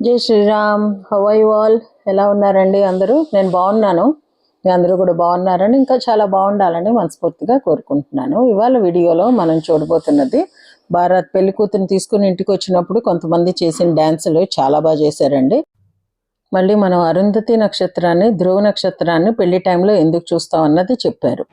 జై శ్రీరామ్ హవై వాల్ ఎలా ఉన్నారండి అందరూ? నేను బాగున్నాను. మీ అందరూ కూడా బాగున్నారని ఇంకా చాలా బాగుండాలని మనస్ఫూర్తిగా కోరుకుంటున్నాను. ఇవాళ వీడియోలో మనం చూడబోతున్నది భారత్ పెళ్ళి కూతురు తీసుకుని ఇంటికి వచ్చినప్పుడు కొంతమంది చేసిన డ్యాన్సులు చాలా బాగా చేశారండి. మళ్ళీ మనం అరుంధతి నక్షత్రాన్ని ధ్రువ నక్షత్రాన్ని పెళ్ళి టైంలో ఎందుకు చూస్తాం అన్నది చెప్పారు.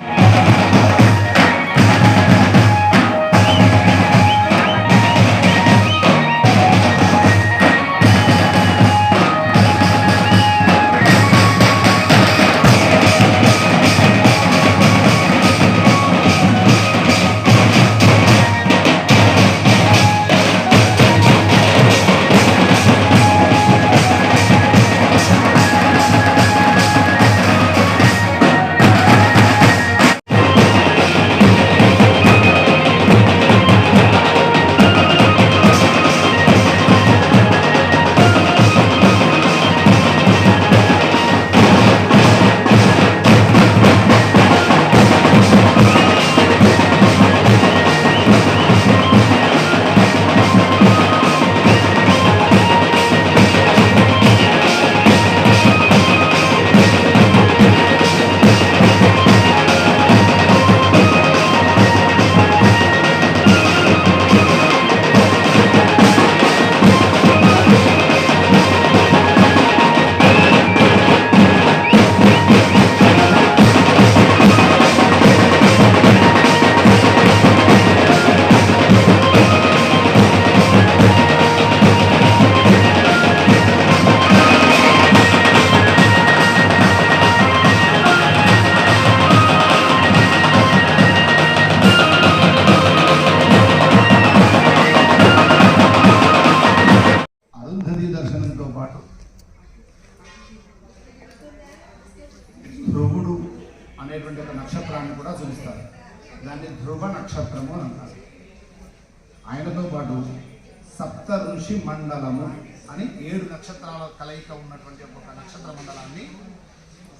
సప్త ఋషి మండలము అని ఏడు నక్షత్రాల కలయిక ఉన్నటువంటి ఒక నక్షత్ర మండలాన్ని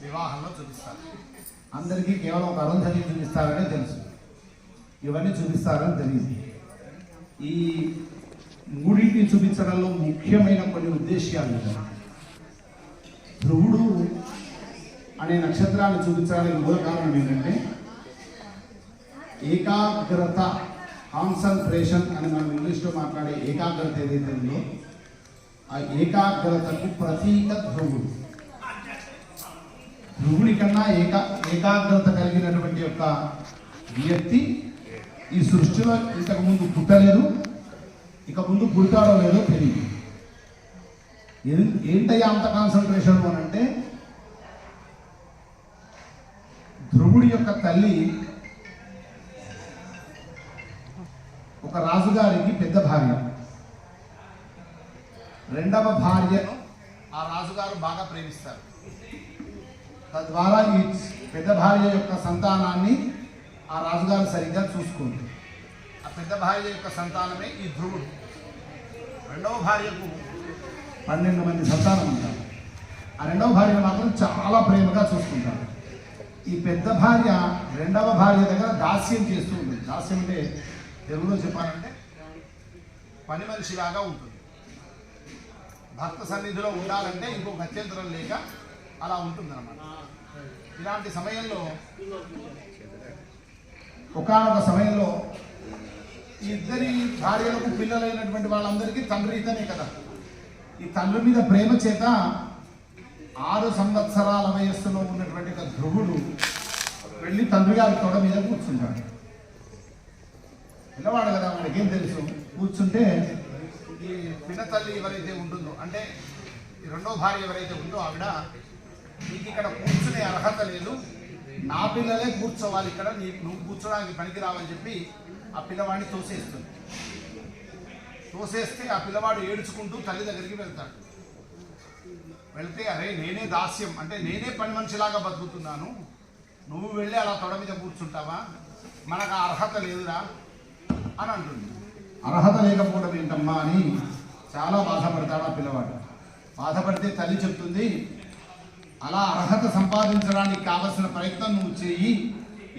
వివాహంలో చూపిస్తారు. అందరికీ కేవలం ఒక అరుంధతి చూపిస్తారని తెలుసు. ఇవన్నీ చూపిస్తారని తెలియదు. ఈ మూడింటిని చూపించడంలో ముఖ్యమైన కొన్ని ఉద్దేశ్యాలు ధ్రువుడు అనే నక్షత్రాన్ని చూపించడానికి మూల కారణం ఏంటంటే ఏకాగ్రత కాన్సన్ట్రేషన్ అని మనం ఇంగ్లీష్లో మాట్లాడే ఏకాగ్రత ఏదైతే ఉందో ఆ ఏకాగ్రతకు ప్రతీక ధ్రువుడు. ధ్రువుడి కన్నా ఏకా ఏకాగ్రత కలిగినటువంటి యొక్క వ్యక్తి ఈ సృష్టిలో ఇంతకు ముందు పుట్టలేదు ఇక ముందు పుడతాడో లేదో తెలియదు ఏంటయ్యా అంత కాన్సన్ట్రేషన్ అని అంటే ధ్రువుడి యొక్క తల్లి ఒక రాజుగారికి పెద్ద భార్య. రెండవ భార్యను ఆ రాజుగారు బాగా ప్రేమిస్తారు. తద్వారా ఈ పెద్ద భార్య యొక్క సంతానాన్ని ఆ రాజుగారు సరిగ్గా చూసుకుంది ఆ పెద్ద భార్య యొక్క సంతానమే ఈ ధ్రువుడు. రెండవ భార్యకు పన్నెండు మంది సంతానం ఉంటారు. ఆ రెండవ భార్యను మాత్రం చాలా ప్రేమగా చూసుకుంటారు. ఈ పెద్ద భార్య రెండవ భార్య దగ్గర దాస్యం చేస్తూ ఉంటుంది. దాస్యం అంటే తెలుగులో చెప్పాలంటే పని మనిషిలాగా ఉంటుంది. భర్త సన్నిధిలో ఉండాలంటే ఇంకో గత్యంతరం లేక అలా ఉంటుందన్నమాట. ఇలాంటి సమయంలో ఒకనొక సమయంలో ఇద్దరి భార్యలకు పిల్లలైనటువంటి వాళ్ళందరికీ తండ్రి ఇతనే కదా. ఈ తండ్రి మీద ప్రేమ చేత ఆరు సంవత్సరాల వయస్సులో ఉన్నటువంటి ఒక ధ్రువుడు వెళ్ళి తండ్రి గారి తొడ మీద కూర్చుంటాడు. పిల్లవాడు కదా వాడికేం తెలుసు? కూర్చుంటే ఈ పినతల్లి ఎవరైతే ఉంటుందో అంటే ఈ రెండో భార్య ఎవరైతే ఉందో ఆవిడ నీకు ఇక్కడ కూర్చునే అర్హత లేదు. నా పిల్లలే కూర్చోవాలి ఇక్కడ నీ నువ్వు కూర్చోడానికి పనికి రావని చెప్పి ఆ పిల్లవాడిని తోసేస్తుంది. తోసేస్తే ఆ పిల్లవాడు ఏడ్చుకుంటూ తల్లి దగ్గరికి వెళ్తాడు. వెళ్తే అరే నేనే దాస్యం అంటే నేనే పని మనిషిలాగా బతుకుతున్నాను. నువ్వు వెళ్ళి అలా తొడ మీద కూర్చుంటావా? మనకు ఆ అర్హత లేదురా. అని అంటుంది. అర్హత లేకపోవడం ఏంటమ్మా అని చాలా బాధపడతాడు ఆ పిల్లవాడు. బాధపడితే తల్లి చెప్తుంది అలా అర్హత సంపాదించడానికి కావలసిన ప్రయత్నం నువ్వు చేయి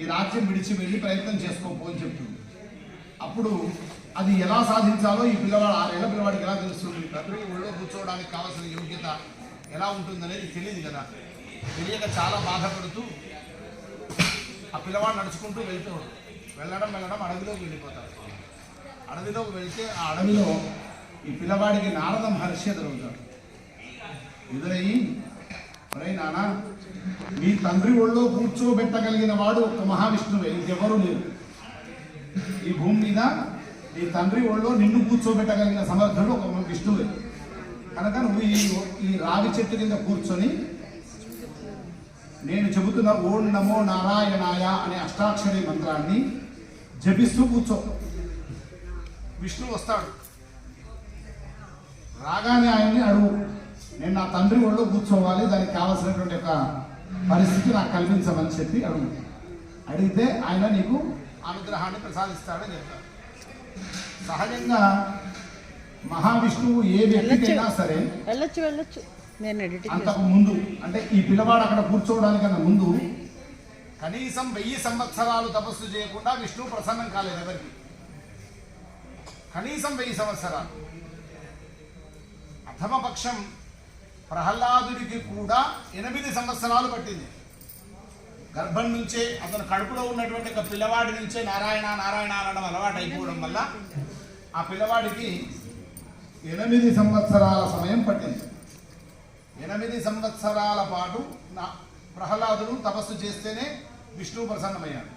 ఈ రాజ్యం విడిచి వెళ్ళి ప్రయత్నం చేసుకోపో అని చెప్తుంది. అప్పుడు అది ఎలా సాధించాలో ఈ పిల్లవాడు ఆరేళ్ళ పిల్లవాడికి ఎలా తెలుస్తుంది? తండ్రి ఒళ్ళో కూర్చోవడానికి కావాల్సిన యోగ్యత ఎలా ఉంటుందనేది తెలియదు కదా. తెలియక చాలా బాధపడుతూ ఆ పిల్లవాడు నడుచుకుంటూ వెళ్తూ వెళ్ళడం వెళ్ళడం అడవిలోకి వెళ్ళిపోతాడు అడవిలోకి వెళ్తే ఆ అడవిలో ఈ పిల్లవాడికి నారద మహర్షి ఎదురవుతాడు ఎదురయ్యి ఒరే నాన్న మీ తండ్రి ఒళ్ళో కూర్చోబెట్టగలిగిన వాడు ఒక మహావిష్ణువే ఇంకెవరూ లేరు. ఈ భూమి మీద నీ తండ్రి ఒళ్ళో నిన్ను కూర్చోబెట్టగలిగిన సమర్థుడు ఒక విష్ణువే. కనుక నువ్వు ఈ ఈ రావి చెట్టు కింద కూర్చొని నేను చెబుతున్న ఓం నమో నారాయణాయ అనే అష్టాక్షరి మంత్రాన్ని జపిస్తూ కూర్చో విష్ణువు వస్తాడు. రాగానే ఆయన్ని అడుగు. నేను నా తండ్రి ఒళ్ళో కూర్చోవాలి దానికి కావాల్సినటువంటి ఒక పరిస్థితి నాకు కల్పించమని చెప్పి అడుగు. అడిగితే ఆయన నీకు అనుగ్రహాన్ని ప్రసాదిస్తాడని చెప్తాడు సహజంగా మహావిష్ణువు ఏ వ్యక్తికైనా సరే వెళ్ళొచ్చు వెళ్ళొచ్చు. నేను అంతకు ముందు అంటే ఈ పిల్లవాడు అక్కడ కూర్చోవడానికన్నా ముందు కనీసం వెయ్యి సంవత్సరాలు తపస్సు చేయకుండా విష్ణు ప్రసన్నం కాలేదు ఎవరికి? కనీసం వెయ్యి సంవత్సరాలు. ప్రథమపక్షం ప్రహ్లాదుడికి కూడా ఎనిమిది సంవత్సరాలు పట్టింది. గర్భం నుంచే అతను కడుపులో ఉన్నటువంటి ఒక పిల్లవాడి నుంచే నారాయణ నారాయణ అనడం అలవాటు అయిపోవడం వల్ల ఆ పిల్లవాడికి ఎనిమిది సంవత్సరాల సమయం పట్టింది. ఎనిమిది సంవత్సరాల పాటు నా ప్రహ్లాదుడు తపస్సు చేస్తేనే విష్ణువు ప్రసన్నమయ్యాడు.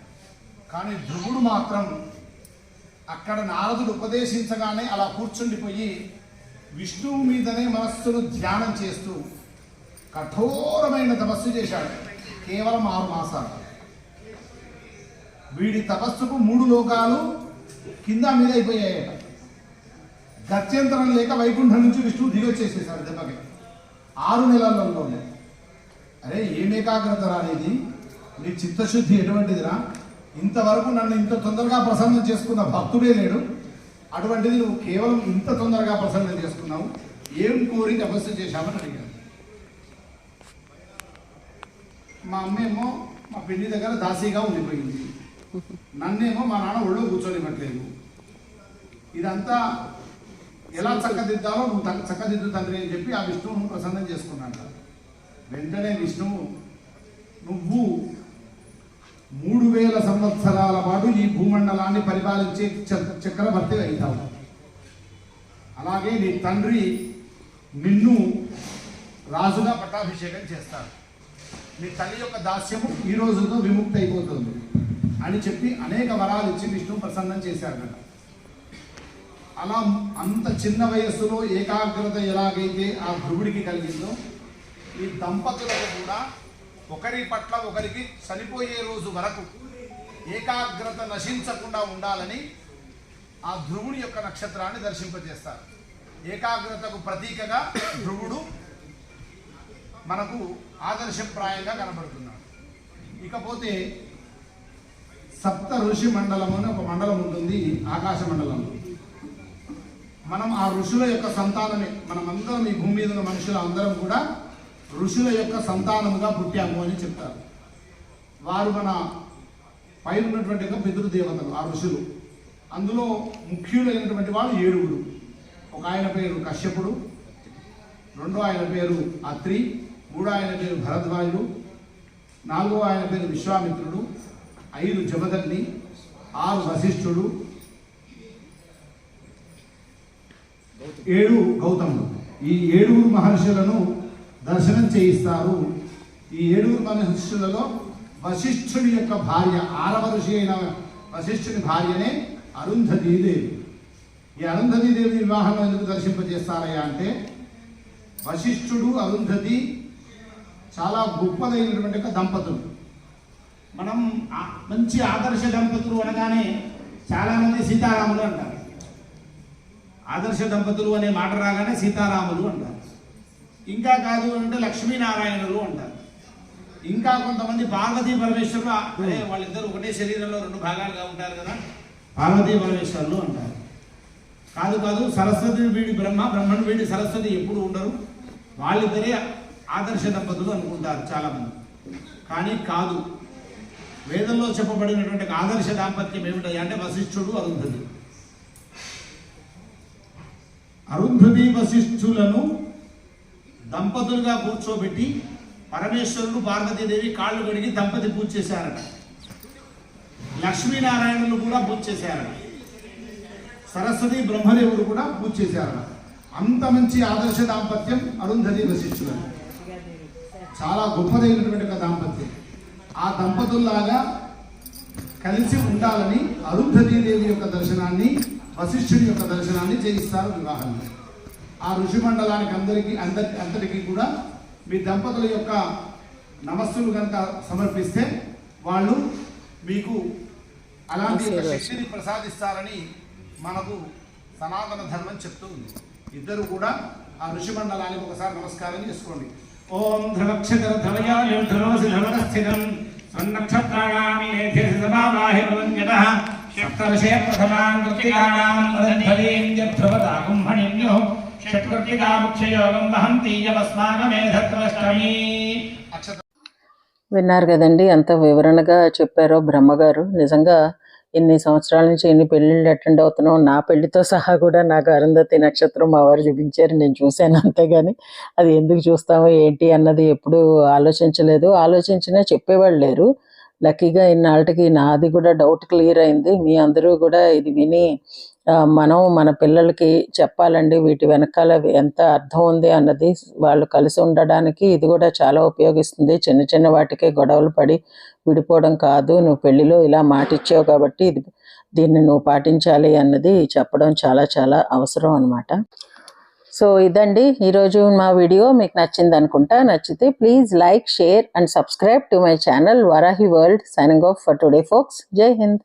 కానీ ధ్రువుడు మాత్రం అక్కడ నారదుడు ఉపదేశించగానే అలా కూర్చుండిపోయి విష్ణువు మీదనే మనస్సును ధ్యానం చేస్తూ కఠోరమైన తపస్సు చేశాడు. కేవలం ఆరు మాసాలు. వీడి తపస్సుకు మూడు లోకాలు కింద మీద అయిపోయాయట. గత్యంతరం లేక వైకుంఠం నుంచి విష్ణువు దిగొచ్చేసేసాడు దెబ్బకి. ఆరు నెలలలోనే. అరే ఏం ఏకాగ్రత రానిది నీ చిత్తశుద్ధి ఎటువంటిదిరా? ఇంతవరకు నన్ను ఇంత తొందరగా ప్రసన్నం చేసుకున్న భక్తుడే లేడు. అటువంటిది నువ్వు కేవలం ఇంత తొందరగా ప్రసన్నం చేసుకున్నావు. ఏం కోరి తపస్సు చేశామని అడిగాను మా అమ్మేమో మా పెళ్ళి దగ్గర దాసీగా ఉండిపోయింది. నన్నేమో మా నాన్న ఒళ్ళో కూర్చోనివ్వట్లేదు. ఇదంతా ఎలా చక్కదిద్దాలో నువ్వు తగ్గ- చక్కదిద్దు తండ్రి అని చెప్పి ఆ విష్ణువును ప్రసన్నం చేసుకున్నాడు. వెంటనే విష్ణువు నువ్వు మూడు వేల సంవత్సరాల పాటు ఈ భూమండలాన్ని పరిపాలించే చక్రవర్తి అవుతావు. అలాగే నీ తండ్రి నిన్ను రాజుగా పట్టాభిషేకం చేస్తాడు. నీ తల్లి యొక్క దాస్యము ఈ రోజుతో విముక్తి అయిపోతుంది అని చెప్పి అనేక వరాలు ఇచ్చి విష్ణు ప్రసన్నం చేశాడట. అలా అంత చిన్న వయస్సులో ఏకాగ్రత ఎలాగైతే ఆ ధ్రువుడికి కలిగిందో ఈ దంపతులకు కూడా ఒకరి పట్ల ఒకరికి చనిపోయే రోజు వరకు ఏకాగ్రత నశించకుండా ఉండాలని ఆ ధ్రువుని యొక్క నక్షత్రాన్ని దర్శింపజేస్తారు. ఏకాగ్రతకు ప్రతీకగా ధ్రువుడు మనకు ఆదర్శప్రాయంగా కనబడుతున్నాడు. ఇకపోతే సప్త ఋషి మండలం అని ఒక మండలం ఉంటుంది ఆకాశ మండలంలో మనం ఆ ఋషుల యొక్క సంతానమే. మనమందరం ఈ భూమి మీద ఉన్న మనుషుల అందరం కూడా ఋషుల యొక్క సంతానముగా పుట్టాము అని చెప్తారు. వారు మన పైన ఉన్నటువంటి యొక్క పితృదేవతలు ఆ ఋషులు. అందులో ముఖ్యులైనటువంటి వాళ్ళు ఏడుగురు. ఒక ఆయన పేరు కశ్యపుడు రెండో ఆయన పేరు అత్రి మూడో ఆయన పేరు భరద్వాజుడు నాలుగో ఆయన పేరు విశ్వామిత్రుడు ఐదు జమదగ్ని ఆరు వశిష్ఠుడు ఏడు గౌతముడు ఈ ఏడుగురు మహర్షులను దర్శనం చేయిస్తారు. ఈ ఏడుగురు మహర్షులలో వశిష్ఠుడి యొక్క భార్య ఆరవ ఋషి అయిన వశిష్ఠుని భార్యనే అరుంధతీదేవి. ఈ అరుంధతీదేవి వివాహంలో ఎందుకు దర్శింపజేస్తారయ్యా అంటే వశిష్ఠుడు అరుంధతి చాలా గొప్పదైనటువంటి ఒక దంపతులు. మనం మంచి ఆదర్శ దంపతులు అనగానే చాలామంది సీతారాములు అంటారు. ఆదర్శ దంపతులు అనే మాట రాగానే సీతారాములు అంటారు. ఇంకా కాదు అంటే లక్ష్మీనారాయణులు అంటారు. ఇంకా కొంతమంది పార్వతీ పరమేశ్వరులు అదే వాళ్ళిద్దరు ఒకటే శరీరంలో రెండు భాగాలుగా ఉంటారు కదా పార్వతీ పరమేశ్వరులు అంటారు. కాదు కాదు సరస్వతి వీడి బ్రహ్మ బ్రహ్మను వీడి సరస్వతి ఎప్పుడు ఉండరు. వాళ్ళిద్దరే ఆదర్శ దంపతులు అనుకుంటారు చాలామంది. కానీ కాదు వేదంలో చెప్పబడినటువంటి ఆదర్శ దాంపత్యం ఏమిటది అంటే వశిష్ఠుడు అరుంధతి. అరుంధతి వశిష్ఠులను దంపతులుగా కూర్చోబెట్టి పరమేశ్వరుడు పార్వతీదేవి కాళ్ళు కడిగి దంపతి పూజ చేశారట. లక్ష్మీనారాయణులు కూడా పూజ చేశారట. సరస్వతి బ్రహ్మదేవుడు కూడా పూజ చేశారట. అంత మంచి ఆదర్శ దాంపత్యం అరుంధతి వశిష్ఠులను చాలా గొప్పదైనటువంటి ఒక దాంపత్యం. ఆ దంపతుల్లాగా కలిసి ఉండాలని అరుంధతీదేవి యొక్క దర్శనాన్ని వశిష్ఠుని యొక్క దర్శనాన్ని చేయిస్తారు వివాహంలో ఆ ఋషి మండలానికి అందరికీ అందరి అందరికీ కూడా మీ దంపతుల యొక్క నమస్సులు కనుక సమర్పిస్తే వాళ్ళు మీకు అలాంటి శక్తిని ప్రసాదిస్తారని మనకు సనాతన ధర్మం చెప్తూ ఉంది. ఇద్దరు కూడా ఆ ఋషి మండలానికి ఒకసారి నమస్కారం చేసుకోండి. ఓం ధ్రువస్థితం సన్నక్షత్రాణాం విన్నారు కదండి ఎంత వివరణగా చెప్పారో బ్రహ్మగారు. నిజంగా ఇన్ని సంవత్సరాల నుంచి ఎన్ని పెళ్ళిళ్ళు అటెండ్ అవుతున్నాం నా పెళ్ళితో సహా కూడా నాకు అరుంధతి నక్షత్రం మా వారు చూపించారు. నేను చూశాను అంతేగాని అది ఎందుకు చూస్తామో ఏంటి అన్నది ఎప్పుడూ ఆలోచించలేదు. ఆలోచించినా చెప్పేవాళ్ళు లేరు. లక్కీగా ఇన్నాళ్ళకి నాది కూడా డౌట్ క్లియర్ అయింది. మీ అందరూ కూడా ఇది విని మనం మన పిల్లలకి చెప్పాలండి వీటి వెనకాల ఎంత అర్థం ఉంది అన్నది వాళ్ళు కలిసి ఉండడానికి ఇది కూడా చాలా ఉపయోగిస్తుంది. చిన్న చిన్న వాటికే గొడవలు పడి విడిపోవడం కాదు. నువ్వు పెళ్ళిలో ఇలా మాటిచ్చావు కాబట్టి ఇది దీన్ని నువ్వు పాటించాలి అన్నది చెప్పడం చాలా చాలా అవసరం అనమాట సో ఇదండి ఈరోజు మా వీడియో. మీకు నచ్చింది అనుకుంటా. నచ్చితే please like share and subscribe to my channel Varahi world signing off for today folks. Jai Hind.